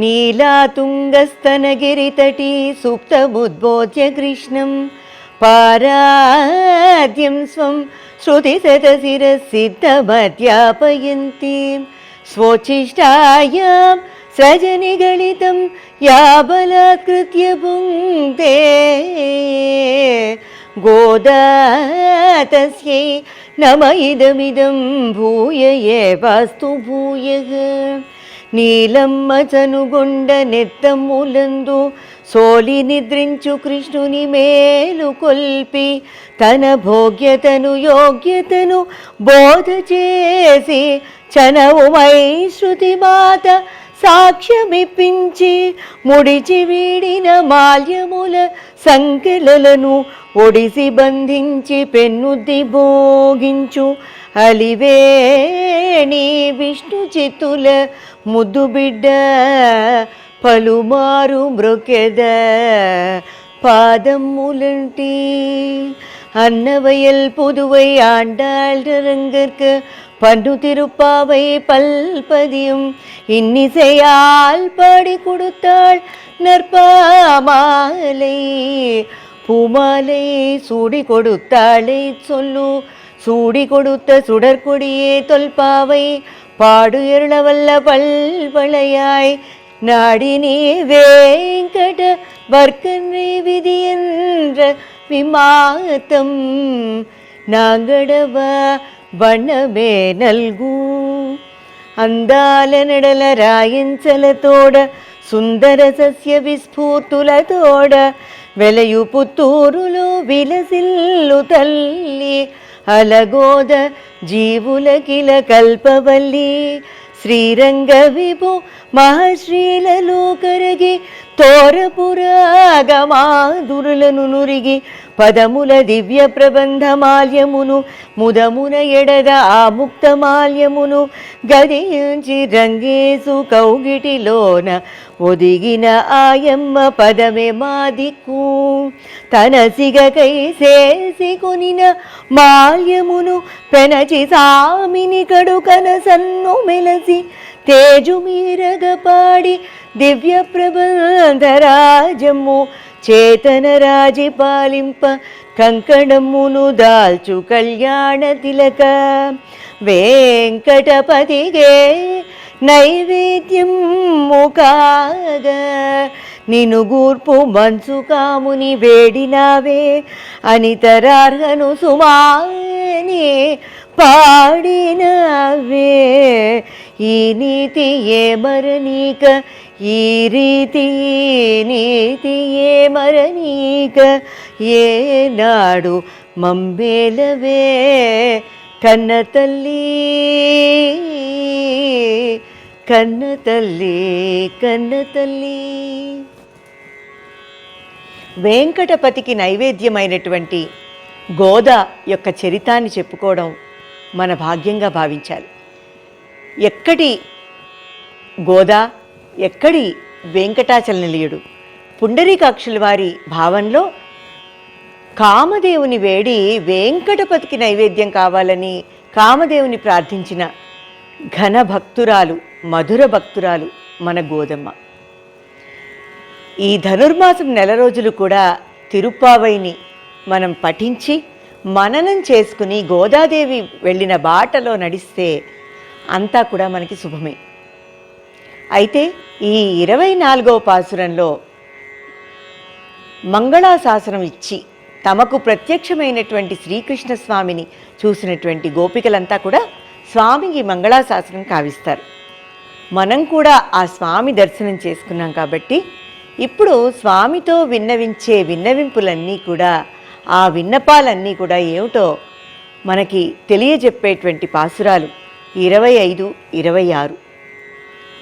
नीलातुङ्गस्तनगिरितटी सुप्तमुद्बोध्य कृष्णं पाराद्यं स्वं श्रुतिसतशिरसिद्धमध्यापयन्तीं स्वोच्छिष्टायां सजनिगणितं या बलात्कृत्य पुङ्क्ते। गोदा तस्यै नम इदमिदं भूय एवास्तु भूयः నీలమ్మ చనుగొండ నెత్తములందు సోలి నిద్రించు కృష్ణుని మేలు కొల్పి తన భోగ్యతను యోగ్యతను బోధ చేసి చనవుమై శృతి మాత సాక్ష్యమిప్పించి ముడిచి వీడిన మాల్యముల సంకెలలను ఒడిసి బంధించి పెన్నుద్ది భోగించు అలివేణి విష్ణు చిత్తుల ముద్దు బిడ్డ పలుమారు మృకెద பாதமுலண்டி அன்னவயல் புதுவை ஆண்டாள் ரங்கற்கு பண்டு திருப்பாவை பல்பதியும் இன்னிசையால் பாடி கொடுத்தாள் நற்பாமாலை பூமாலை சூடி கொடுத்தாளை சொல்லு சூடி கொடுத்த சுடற்கொடியே தொல்பாவை பாடு எருளவல்ல பல்வளையாய் நாடினே வேங்கட வர்க்கனை விதி என்ற விமாத்தம் నాంగడవ వనమే నల్గు అందాల నడల రాయించలతోడ సుందర సస్య విస్ఫూర్తులతోడ వెలయు పుత్తూరులో విలసిల్లు తల్లి అలగోద జీవులకిల కల్పవల్లి శ్రీరంగ విభు మహశ్రీలలో కరగి తోరపురాగమాధురులను నురిగి పదముల దివ్య ప్రబంధ మాల్యమును ముదమున ఎడద ఆ ముక్త మాల్యమును గదించి రంగేసు కౌగిటిలోన ఒదిగిన ఆయమ్మ పదమే మాదిక్కు. తన సిగకై చేసి కొనిన మాల్యమును పెనచి సామిని కడుకన సన్ను మెలసి తేజుమీరగపాడి దివ్య ప్రబంధరాజము చేతన రాజి పాలింప కంకణమును దాల్చు కళ్యాణ తిలక వెంకటపతిగే నైవేద్యం ముఖాగా నిను గూర్పు మంచు కాముని వేడినావే అనితరార్హను సుమాని పాడినవే. ఈ నీతి ఏ మరనీక ఈ రీతి నీతి ఏ మరనీక ఏనాడు మంబేలవే కన్న తల్లి కన్న తల్లి కన్న తల్లి. వెంకటపతికి నైవేద్యమైనటువంటి గోదా యొక్క చరితాన్ని చెప్పుకోవడం మన భాగ్యంగా భావించాలి. ఎక్కడి గోదా ఎక్కడి వెంకటాచల నిలయుడు పుండరీకాక్షుల వారి భావంలో కామదేవుని వేడి వెంకటపతికి నైవేద్యం కావాలని కామదేవుని ప్రార్థించిన ఘన భక్తురాలు మధుర భక్తురాలు మన గోదమ్మ. ఈ ధనుర్మాసం నెల రోజులు కూడా తిరుప్పావైని మనం పఠించి మననం చేసుకుని గోదాదేవి వెళ్ళిన బాటలో నడిస్తే అంతా కూడా మనకి శుభమే. అయితే ఈ ఇరవై నాలుగవ పాసురంలో మంగళాశాసనం ఇచ్చి తమకు ప్రత్యక్షమైనటువంటి శ్రీకృష్ణ స్వామిని చూసినటువంటి గోపికలంతా కూడా స్వామికి మంగళాశాసనం కావిస్తారు. మనం కూడా ఆ స్వామి దర్శనం చేసుకున్నాం కాబట్టి ఇప్పుడు స్వామితో విన్నవించే విన్నవింపులన్నీ కూడా ఆ విన్నపాలన్నీ కూడా ఏమిటో మనకి తెలియజెప్పేటువంటి పాసురాలు ఇరవై ఐదు ఇరవై ఆరు.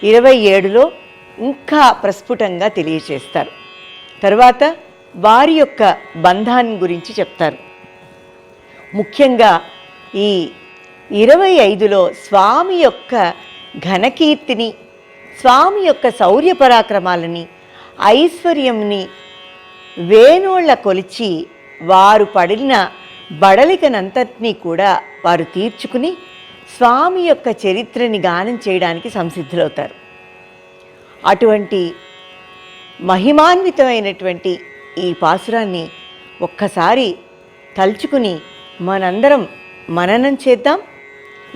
ఇరవై ఏడులో ఇంకా ప్రస్ఫుటంగా తెలియచేస్తారు తర్వాత వారి యొక్క బంధాన్ని గురించి చెప్తారు. ముఖ్యంగా ఈ ఇరవై ఐదులో స్వామి యొక్క ఘనకీర్తిని స్వామి యొక్క శౌర్య పరాక్రమాలని ఐశ్వర్యంని వేణోళ్ళ కొలిచి వారు పడిన బడలికనంతటినీ కూడా వారు తీర్చుకుని స్వామి యొక్క చరిత్రని గానం చేయడానికి సంసిద్ధులవుతారు. అటువంటి మహిమాన్వితమైనటువంటి ఈ పాసురాన్ని ఒక్కసారి తలుచుకుని మనందరం మననం చేద్దాం.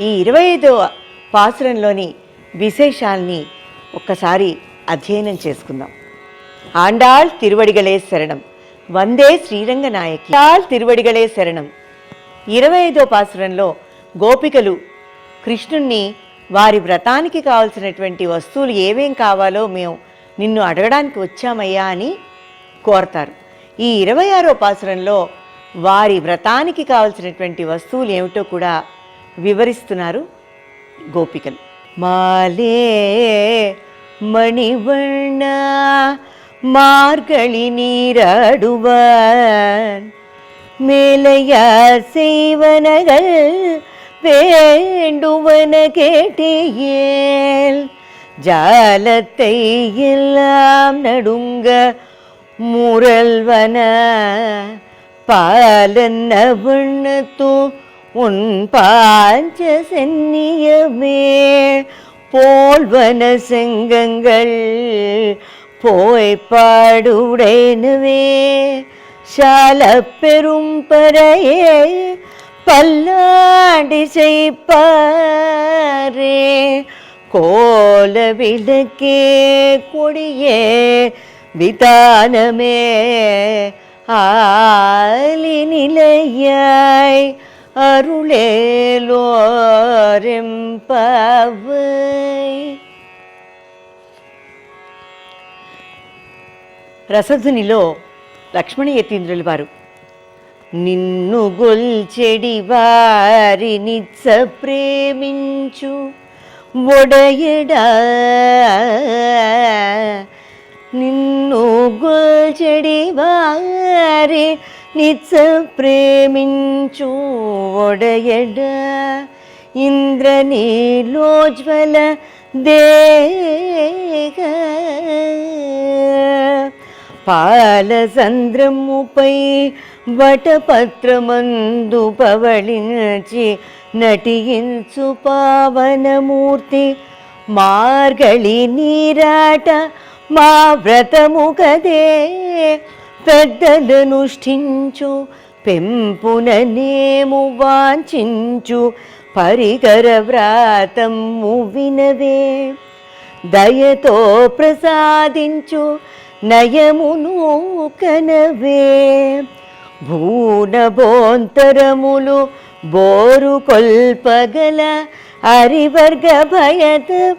ఈ ఇరవై ఐదవ పాసురంలోని విశేషాల్ని ఒక్కసారి అధ్యయనం చేసుకుందాం. ఆండాళ్ తిరువడిగలే శరణం. వందే శ్రీరంగనాయకి తాల్ తిరువడిగలే శరణం. ఇరవై ఐదో పాసురంలో గోపికలు కృష్ణుణ్ణి వారి వ్రతానికి కావలసినటువంటి వస్తువులు ఏమేం కావాలో మేము నిన్ను అడగడానికి వచ్చామయ్యా అని కోరతారు. ఈ ఇరవై ఆరో పాసురంలో వారి వ్రతానికి కావలసినటువంటి వస్తువులు ఏమిటో కూడా వివరిస్తున్నారు గోపికలు. మాలే మణివర్ణ மார்கழி நீராடுவார். மேலையார் செய்வனகள் வேண்டுவன கேட்டேயேல். ஜாலத்தை எல்லாம் நடுங்க முரல்வன. பாலன்ன வண்ணத்தோ உன் பாஞ்ச சென்னியமே போல்வன செங்கங்கள் போய் பாடுடனுவே சால பெரும் பறையே பல்லாடி செய்ப்பாரே கோல விளக்கே கொடியே விதானமே. ஆலி நிலையாய் அருளேலோரெம்பவை రసధునిలో లక్ష్మణ యతీంద్రులు వారు. నిన్ను గొల్చెడి వారి నిత్స ప్రేమించు ఒడయడా. నిన్ను గొల్చెడి వారి నిత్స ప్రేమించు ఒడయడా. ఇంద్రనీలోజ్వల దేహ. పాలసంద్రముపై వటపత్రమందు పవళించి నటించు పావనమూర్తి. మార్గళి నీరాట మా వ్రతము కదే. పెద్దలనుష్ఠించు పెంపున నేము వాంఛించు పరికర వ్రాతము వినవే. దయతో ప్రసాదించు నయమును కనవే. భూనభోంతరములు బోరు కొల్పగల అరివర్గ భయత.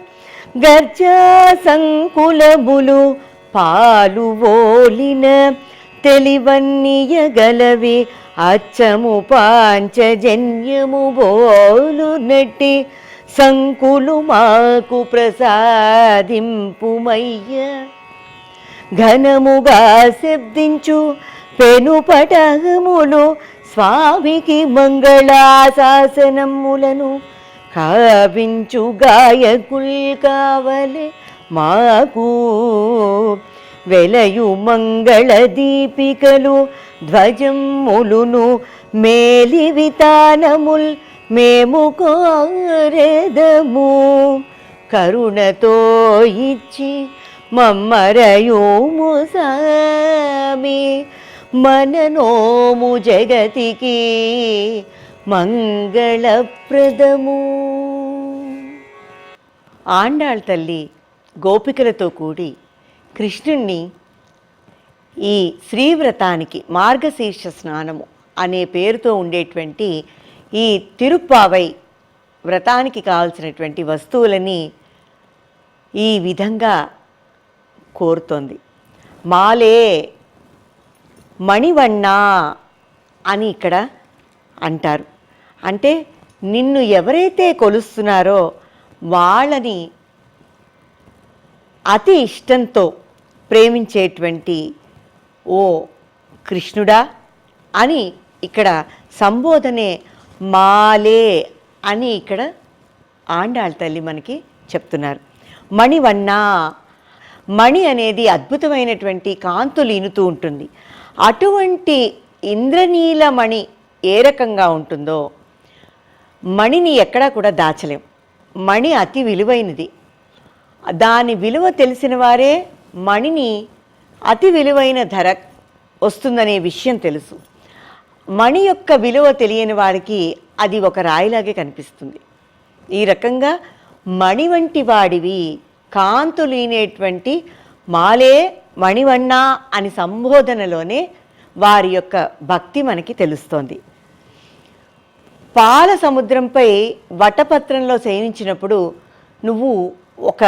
గర్జా సంకులములు పాలు ఓలిన తెలివన్నీయగలవి. అచ్చము పాంచజన్యము బోలు నట్టి సంకులు మాకు ప్రసాదింపుమయ్య. ఘనముగా శబ్దించు పెనుపటములు స్వామికి మంగళాశాసనములను కావించు గాయకుల్ కావలే మాకు. వెలయు మంగళ దీపికలు ధ్వజములును మేలి వితానముల్ మేము కోరెదము. కరుణతో ఇచ్చి మమ్మరయోము సామి మననోము జగతికి మంగళప్రదము. ఆండాళ్ తల్లి గోపికలతో కూడి కృష్ణుణ్ణి ఈ శ్రీవ్రతానికి మార్గశీర్ష స్నానము అనే పేరుతో ఉండేటువంటి ఈ తిరుప్పావై వ్రతానికి కావలసినటువంటి వస్తువులని ఈ విధంగా కోరుతోంది. మాలే మణివన్న అని ఇక్కడ అంటారు. అంటే నిన్ను ఎవరైతే కొలుస్తున్నారో వాళ్ళని అతి ఇష్టంతో ప్రేమించేటువంటి ఓ కృష్ణుడా అని ఇక్కడ సంబోధనే మాలే అని ఇక్కడ ఆండాళ్ళ తల్లి మనకి చెప్తున్నారు. మణివన్నా మణి అనేది అద్భుతమైనటువంటి కాంతులు ఇనుతూ ఉంటుంది. అటువంటి ఇంద్రనీల మణి ఏ రకంగా ఉంటుందో మణిని ఎక్కడా కూడా దాచలేం. మణి అతి విలువైనది. దాని విలువ తెలిసిన వారే మణిని అతి విలువైన ధర వస్తుందనే విషయం తెలుసు. మణి యొక్క విలువ తెలియని వారికి అది ఒక రాయిలాగే కనిపిస్తుంది. ఈ రకంగా మణి వంటి వాడివి కాంతులీనేటువంటి మాలే మణివన్న అని సంబోధనలోనే వారి యొక్క భక్తి మనకి తెలుస్తోంది. పాల సముద్రంపై వటపత్రంలో శయనించినప్పుడు నువ్వు ఒక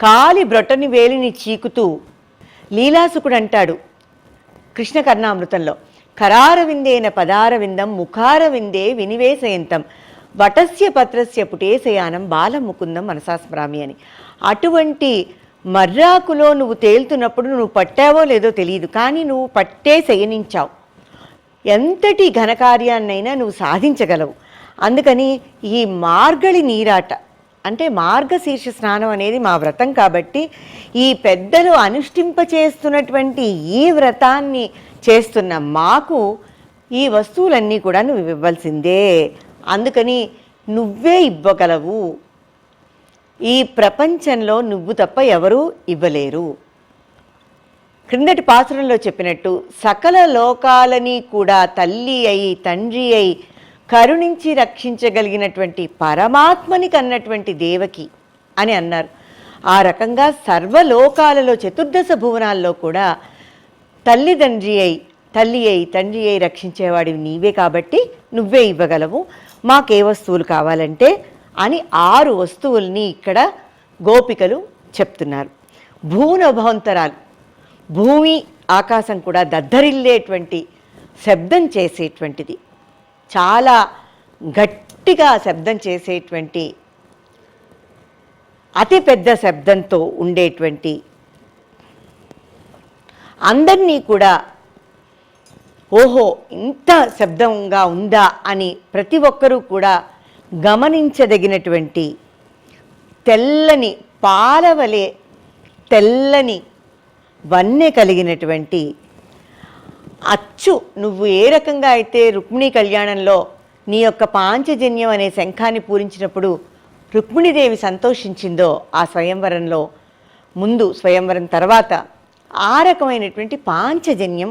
కాలి బ్రొటని వేలిని చీకుతూ లీలాసుకుడు అంటాడు కృష్ణ కర్ణామృతంలో కరారవిందేన పదారవిందం ముఖారవిందే వినివేశయంతం వటస్య పత్రస్య పుటేశయానం బాలముకుందం మనసాస్మరామి అని. అటువంటి మర్రాకులో నువ్వు తేలుతున్నప్పుడు నువ్వు పట్టావో లేదో తెలియదు కానీ నువ్వు పట్టే శయనించావు. ఎంతటి ఘనకార్యాన్నైనా నువ్వు సాధించగలవు. అందుకని ఈ మార్గళి నీరాట అంటే మార్గశీర్ష స్నానం అనేది మా వ్రతం కాబట్టి ఈ పెద్దలు అనుష్ఠింపచేస్తున్నటువంటి ఈ వ్రతాన్ని చేస్తున్న మాకు ఈ వస్తువులన్నీ కూడా నువ్వు ఇవ్వాల్సిందే అందుకని నువ్వే ఇవ్వగలవు. ఈ ప్రపంచంలో నువ్వు తప్ప ఎవరూ ఇవ్వలేరు. క్రిందటి పాత్రలో చెప్పినట్టు సకల లోకాలని కూడా తల్లి అయి తండ్రి అయి కరుణించి రక్షించగలిగినటువంటి పరమాత్మని కన్నటువంటి దేవకి అని అన్నారు. ఆ రకంగా సర్వలోకాలలో చతుర్దశ భువనాల్లో కూడా తల్లిదండ్రి అయి తల్లి అయి తండ్రి అయి రక్షించేవాడివి నీవే కాబట్టి నువ్వే ఇవ్వగలవు. మాకే వస్తువులు కావాలంటే అని ఆరు వస్తువుల్ని ఇక్కడ గోపికలు చెప్తున్నారు. భూనభవంతరాలు. భూమి ఆకాశం కూడా దద్దరిల్లేటువంటి శబ్దం చేసేటువంటిది. చాలా గట్టిగా శబ్దం చేసేటువంటి అతి పెద్ద శబ్దంతో ఉండేటువంటి అందరినీ కూడా ఓహో ఇంత శబ్దంగా ఉందా అని ప్రతి ఒక్కరూ కూడా గమనించదగినటువంటి తెల్లని పాలవలే తెల్లని వన్నె కలిగినటువంటి అచ్చు. నువ్వు ఏ రకంగా అయితే రుక్మిణీ కళ్యాణంలో నీ యొక్క పాంచజన్యం అనే శంఖాన్ని పూరించినప్పుడు రుక్మిణీదేవి సంతోషించిందో ఆ స్వయంవరంలో ముందు స్వయంవరం తర్వాత ఆ రకమైనటువంటి పాంచజన్యం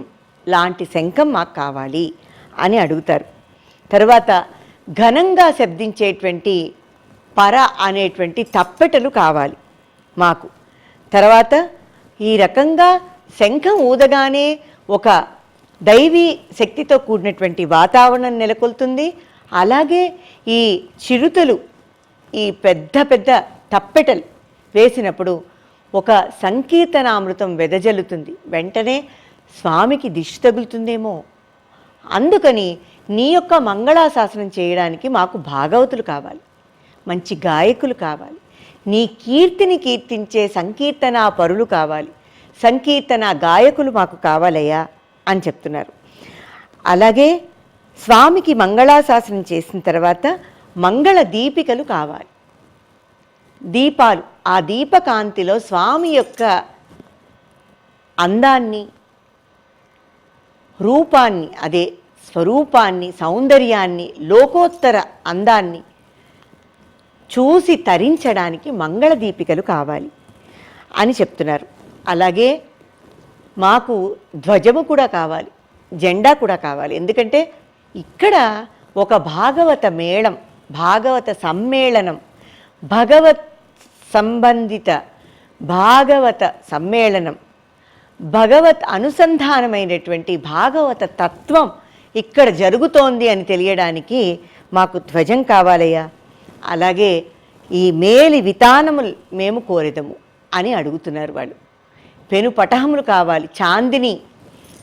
లాంటి శంఖం మాకు కావాలి అని అడుగుతారు. తర్వాత ఘనంగా శబ్దించేటువంటి పర అనేటువంటి తప్పెటలు కావాలి మాకు. తర్వాత ఈ రకంగా శంఖం ఊదగానే ఒక దైవీ శక్తితో కూడినటువంటి వాతావరణం నెలకొల్తుంది. అలాగే ఈ చిరుతలు ఈ పెద్ద పెద్ద తప్పెటలు వేసినప్పుడు ఒక సంకీర్తనామృతం వెదజల్లుతుంది. వెంటనే స్వామికి దిష్టి తగులుతుందేమో. అందుకని నీ యొక్క మంగళాశాసనం చేయడానికి మాకు భాగవతులు కావాలి మంచి గాయకులు కావాలి నీ కీర్తిని కీర్తించే సంకీర్తన పరులు కావాలి సంకీర్తన గాయకులు మాకు కావాలయ్యా అని చెప్తున్నారు. అలాగే స్వామికి మంగళాశాసనం చేసిన తర్వాత మంగళ దీపికలు కావాలి. దీపాలు ఆ దీపకాంతిలో స్వామి యొక్క అందాన్ని రూపాన్ని అదే స్వరూపాన్ని సౌందర్యాన్ని లోకోత్తర అందాన్ని చూసి తరించడానికి మంగళ దీపికలు కావాలి అని చెప్తున్నారు. అలాగే మాకు ధ్వజము కూడా కావాలి జెండా కూడా కావాలి. ఎందుకంటే ఇక్కడ ఒక భాగవత మేళం భాగవత సమ్మేళనం భగవత్ సంబంధిత భాగవత సమ్మేళనం భగవత్ అనుసంధానమైనటువంటి భాగవత తత్వం ఇక్కడ జరుగుతోంది అని తెలియడానికి మాకు ధ్వజం కావాలయ్యా. అలాగే ఈ మేలి వితానములు మేము కోరెదము అని అడుగుతున్నారు వాళ్ళు. పెను పటహములు కావాలి చాందిని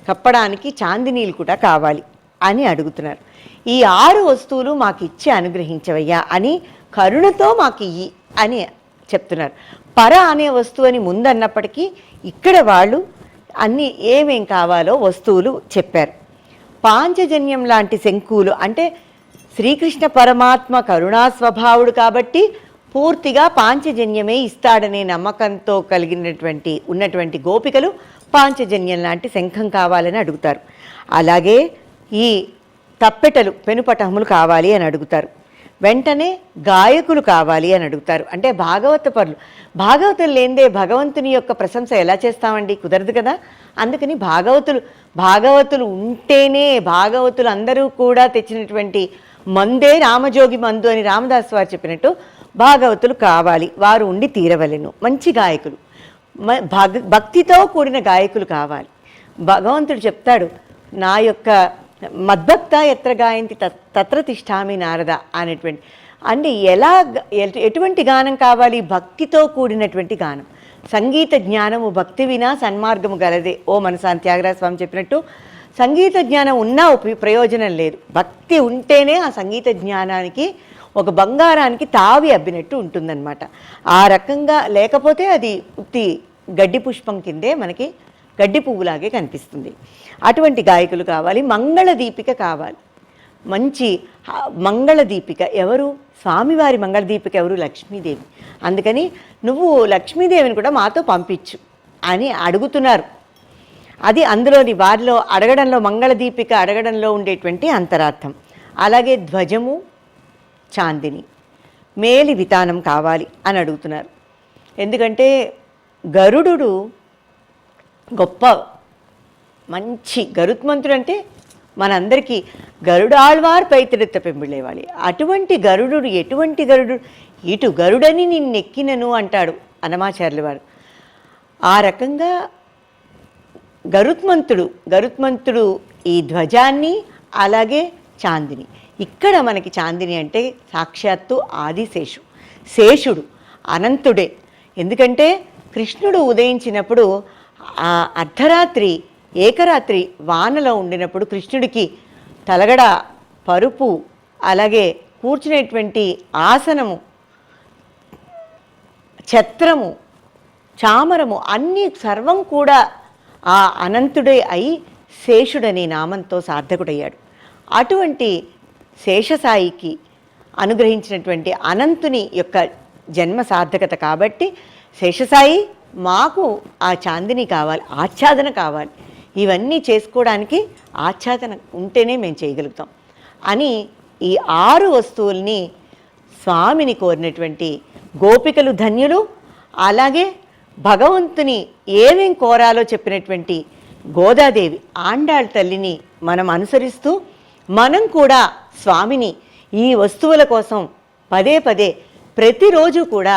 కప్పడానికి చాందినీలు కూడా కావాలి అని అడుగుతున్నారు. ఈ ఆరు వస్తువులు మాకు ఇచ్చి అనుగ్రహించవయ్యా అని కరుణతో మాకు ఇయ్యి అని చెప్తున్నారు. పర అనే వస్తువు అని ముందన్నప్పటికీ ఇక్కడ వాళ్ళు అన్నీ ఏమేం కావాలో వస్తువులు చెప్పారు. పాంచజన్యం లాంటి శంకువులు అంటే శ్రీకృష్ణ పరమాత్మ కరుణా స్వభావుడు కాబట్టి పూర్తిగా పాంచజన్యమే ఇస్తాడనే నమ్మకంతో కలిగినటువంటి ఉన్నటువంటి గోపికలు పాంచజన్యం లాంటి శంఖం కావాలని అడుగుతారు. అలాగే ఈ తప్పెటలు పెనుపటములు కావాలి అని అడుగుతారు. వెంటనే గాయకులు కావాలి అని అడుగుతారు. అంటే భాగవత పరులు భాగవతులు లేనిదే భగవంతుని యొక్క ప్రశంస ఎలా చేస్తామండి? కుదరదు కదా? అందుకని భాగవతులు భాగవతులు ఉంటేనే భాగవతులు అందరూ కూడా తెచ్చినటువంటి మందే రామజోగి మందు అని రామదాస్ వారు చెప్పినట్టు భాగవతులు కావాలి. వారు ఉండి తీరవలెను. మంచి గాయకులు. మ- భగ భక్తితో కూడిన గాయకులు కావాలి. భగవంతుడు చెప్తాడు నా యొక్క మద్భక్త ఎత్ర గాయంతి తత్- తత్ర తిష్టామి నారద అనేటువంటి. అంటే ఎలా ఎటువంటి గానం కావాలి? భక్తితో కూడినటువంటి గానం. సంగీత జ్ఞానము భక్తి వినా సన్మార్గము గలదే. ఓ మనసాన్ త్యాగరాజ స్వామి చెప్పినట్టు సంగీత జ్ఞానం ఉన్నా ఉప- ప్రయోజనం లేదు. భక్తి ఉంటేనే ఆ సంగీత జ్ఞానానికి ఒక బంగారానికి తావి అబ్బినట్టు ఉంటుందన్నమాట. ఆ రకంగా లేకపోతే అది ఉత్తి గడ్డి పుష్పం కిందే మనకి గడ్డి పువ్వులాగే కనిపిస్తుంది. అటువంటి గాయకులు కావాలి మంగళ దీపిక కావాలి. మంచి మంగళదీపిక మంగళ దీపిక ఎవరు? స్వామివారి మంగళదీపిక ఎవరు? లక్ష్మీదేవి. అందుకని నువ్వు లక్ష్మీదేవిని కూడా మాతో పంపించు అని అడుగుతున్నారు. అది అందులోని వారిలో అడగడంలో మంగళ దీపిక అడగడంలో ఉండేటువంటి అంతరార్థం. అలాగే ధ్వజము చాందిని మేలి వితానం కావాలి అని అడుగుతున్నారు. ఎందుకంటే గరుడు గొప్ప మంచి గరుత్మంతుడు అంటే మనందరికీ గరుడాళ్వార్ పైతిరెత్త పెంబిళేవాలి అటువంటి గరుడు ఎటువంటి గరుడు ఇటు గరుడని నిన్నెక్కినను అంటాడు అనమాచార్యుల వారు. ఆ రకంగా గరుత్మంతుడు గరుత్మంతుడు ఈ ధ్వజాన్ని అలాగే చాందిని. ఇక్కడ మనకి చాందిని అంటే సాక్షాత్తు ఆదిశేషు శేషుడు అనంతుడే. ఎందుకంటే కృష్ణుడు ఉదయించినప్పుడు ఆ అర్ధరాత్రి ఏకరాత్రి వానలో ఉండినప్పుడు కృష్ణుడికి తలగడ పరుపు అలాగే కూర్చునేటువంటి ఆసనము ఛత్రము చామరము అన్నీ సర్వం కూడా ఆ అనంతుడే అయి శేషుడనే నామంతో సార్థకుడయ్యాడు. అటువంటి శేషసాయికి అనుగ్రహించినటువంటి అనంతుని యొక్క జన్మ సార్థకత కాబట్టి శేషసాయి మాకు ఆ చాందిని కావాలి ఆచ్ఛాదన కావాలి. ఇవన్నీ చేసుకోవడానికి ఆచ్ఛాదన ఉంటేనే మేము చేయగలుగుతాం. అని ఈ ఆరు వస్తువుల్ని స్వామిని కోరినటువంటి గోపికలు ధన్యులు అలాగే భగవంతుని ఏమేం కోరాలో చెప్పినటువంటి గోదాదేవి ఆండాళ్ తల్లిని మనం అనుసరిస్తూ మనం కూడా స్వామిని ఈ వస్తువుల కోసం పదే పదే ప్రతిరోజు కూడా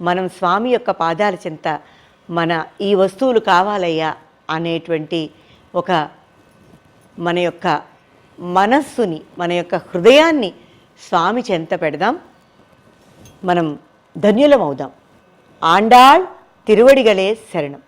మనం స్వామి యొక్క పాదాల చింత మన ఈ వస్తువులు కావాలయ్యా అనేటువంటి ఒక మన యొక్క మనస్సుని మన యొక్క హృదయాన్ని స్వామి చెంత పెడదాం. మనం ధన్యులం అవుదాం. ఆండాళ్ తిరువడిగలే శరణం.